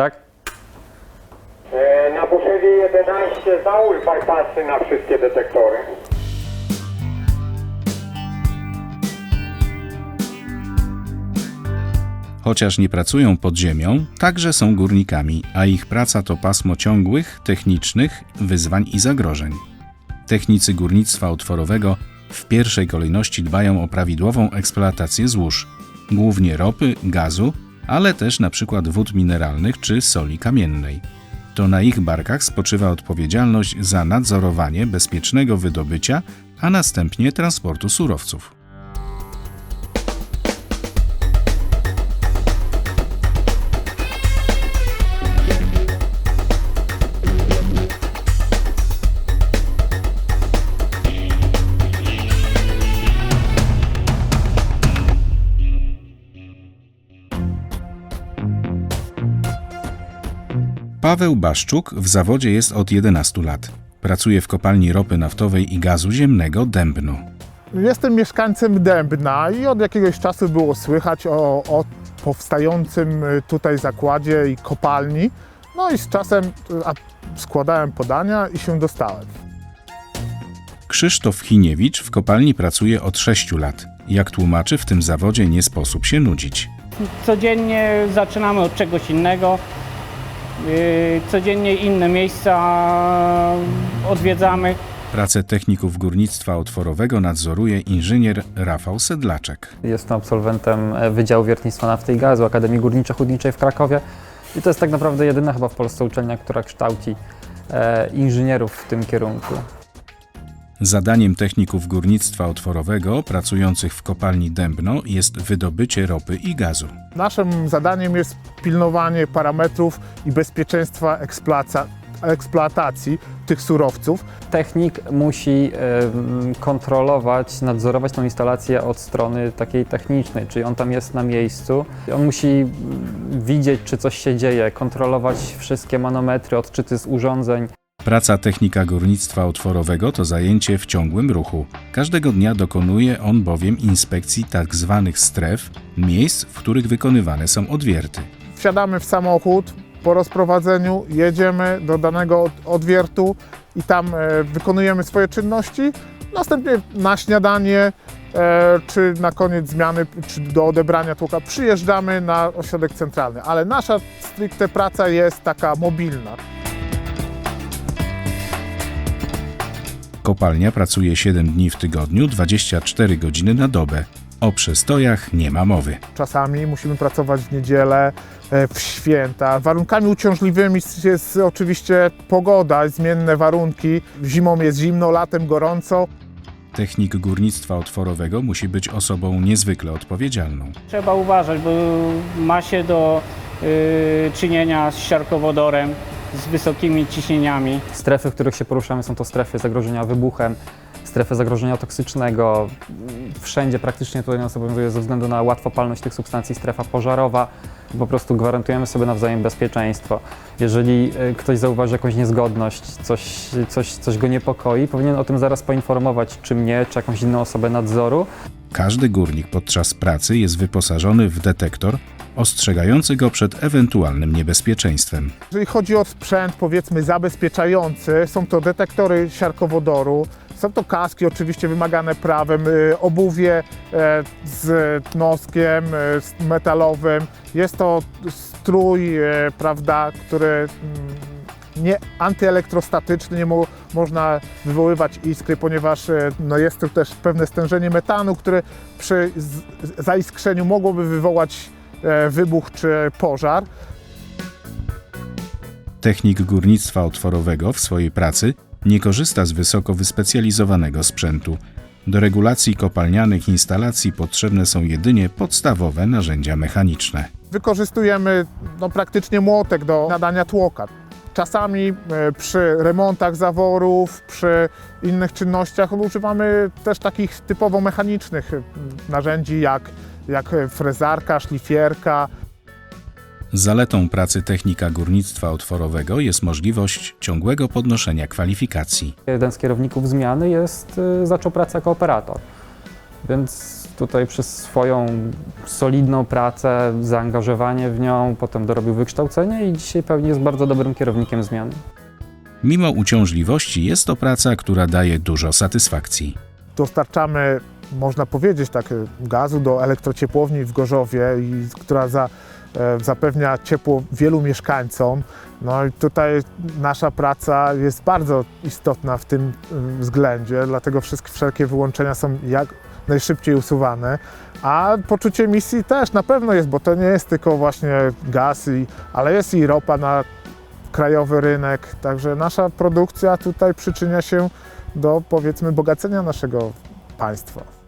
tak? E, Na Buszewie 11 załóż bypassy na wszystkie detektory. Chociaż nie pracują pod ziemią, także są górnikami, a ich praca to pasmo ciągłych, technicznych wyzwań i zagrożeń. Technicy górnictwa otworowego w pierwszej kolejności dbają o prawidłową eksploatację złóż, głównie ropy, gazu, ale też na przykład wód mineralnych czy soli kamiennej. To na ich barkach spoczywa odpowiedzialność za nadzorowanie bezpiecznego wydobycia, a następnie transportu surowców. Paweł Baszczuk w zawodzie jest od 11 lat. Pracuje w kopalni ropy naftowej i gazu ziemnego Dębno. Jestem mieszkańcem Dębna i od jakiegoś czasu było słychać o, o powstającym y, tutaj zakładzie i kopalni. No i z czasem y, składałem podania i się dostałem. Krzysztof Chiniewicz w kopalni pracuje od 6 lat. Jak tłumaczy, w tym zawodzie nie sposób się nudzić. Codziennie zaczynamy od czegoś innego. Yy, Codziennie inne miejsca odwiedzamy. Pracę techników górnictwa otworowego nadzoruje inżynier Rafał Sedlaczek. Jestem absolwentem e, Wydziału Wiertnictwa Nafty i Gazu Akademii Górniczo-Hutniczej w Krakowie. I to jest tak naprawdę jedyna chyba w Polsce uczelnia, która kształci e, inżynierów w tym kierunku. Zadaniem techników górnictwa otworowego pracujących w kopalni Dębno jest wydobycie ropy i gazu. Naszym zadaniem jest pilnowanie parametrów i bezpieczeństwa eksploatacji tych surowców. Technik musi kontrolować, nadzorować tą instalację od strony takiej technicznej, czyli on tam jest na miejscu. On musi widzieć, czy coś się dzieje, kontrolować wszystkie manometry, odczyty z urządzeń. Praca technika górnictwa otworowego to zajęcie w ciągłym ruchu. Każdego dnia dokonuje on bowiem inspekcji tzw. stref, miejsc, w których wykonywane są odwierty. Wsiadamy w samochód, po rozprowadzeniu jedziemy do danego od- odwiertu i tam e, wykonujemy swoje czynności. Następnie na śniadanie e, czy na koniec zmiany, czy do odebrania tłoka przyjeżdżamy na ośrodek centralny, ale nasza stricte praca jest taka mobilna. Kopalnia pracuje 7 dni w tygodniu, 24 godziny na dobę. O przestojach nie ma mowy. Czasami musimy pracować w niedzielę, e, w święta. Warunkami uciążliwymi jest oczywiście pogoda, zmienne warunki. Zimą jest zimno, latem gorąco. Technik górnictwa otworowego musi być osobą niezwykle odpowiedzialną. Trzeba uważać, bo ma się do yy, czynienia z siarkowodorem, z wysokimi ciśnieniami. Strefy, w których się poruszamy, są to strefy zagrożenia wybuchem, strefy zagrożenia toksycznego. Wszędzie praktycznie tutaj nas obowiązuje ze względu na łatwopalność tych substancji strefa pożarowa. Po prostu gwarantujemy sobie nawzajem bezpieczeństwo. Jeżeli y, ktoś zauważy jakąś niezgodność, coś, coś, coś go niepokoi, powinien o tym zaraz poinformować czy mnie, czy jakąś inną osobę nadzoru. Każdy górnik podczas pracy jest wyposażony w detektor ostrzegający go przed ewentualnym niebezpieczeństwem. Jeżeli chodzi o sprzęt, powiedzmy, zabezpieczający, są to detektory siarkowodoru, są to kaski oczywiście wymagane prawem, y, obuwie e, z noskiem z metalowym. Jest to strój, e, prawda, który mm, nie antyelektrostatyczny, nie mo, można wywoływać iskry, ponieważ e, no, jest tu też pewne stężenie metanu, które przy zaiskrzeniu mogłoby wywołać wybuch czy pożar. Technik górnictwa otworowego w swojej pracy nie korzysta z wysoko wyspecjalizowanego sprzętu. Do regulacji kopalnianych instalacji potrzebne są jedynie podstawowe narzędzia mechaniczne. Wykorzystujemy no, praktycznie młotek do nadania tłoka. Czasami e, przy remontach zaworów, przy innych czynnościach używamy też takich typowo mechanicznych e, narzędzi jak, jak frezarka, szlifierka, Zaletą pracy technika górnictwa otworowego jest możliwość ciągłego podnoszenia kwalifikacji. Jeden z kierowników zmiany jest, y, zaczął pracę jako operator. Więc tutaj przez swoją solidną pracę, zaangażowanie w nią, potem dorobił wykształcenie i dzisiaj pewnie jest bardzo dobrym kierownikiem zmian. Mimo uciążliwości jest to praca, która daje dużo satysfakcji. dostarczamy, można powiedzieć, tak, gazu do elektrociepłowni w Gorzowie, która za, zapewnia ciepło wielu mieszkańcom. No i tutaj nasza praca jest bardzo istotna w tym y, względzie, dlatego wszelkie wyłączenia są jak najszybciej usuwane. A poczucie misji też na pewno jest, bo to nie jest tylko właśnie gaz, i, ale jest i ropa na krajowy rynek. Także nasza produkcja tutaj przyczynia się do powiedzmy bogacenia naszego państwa.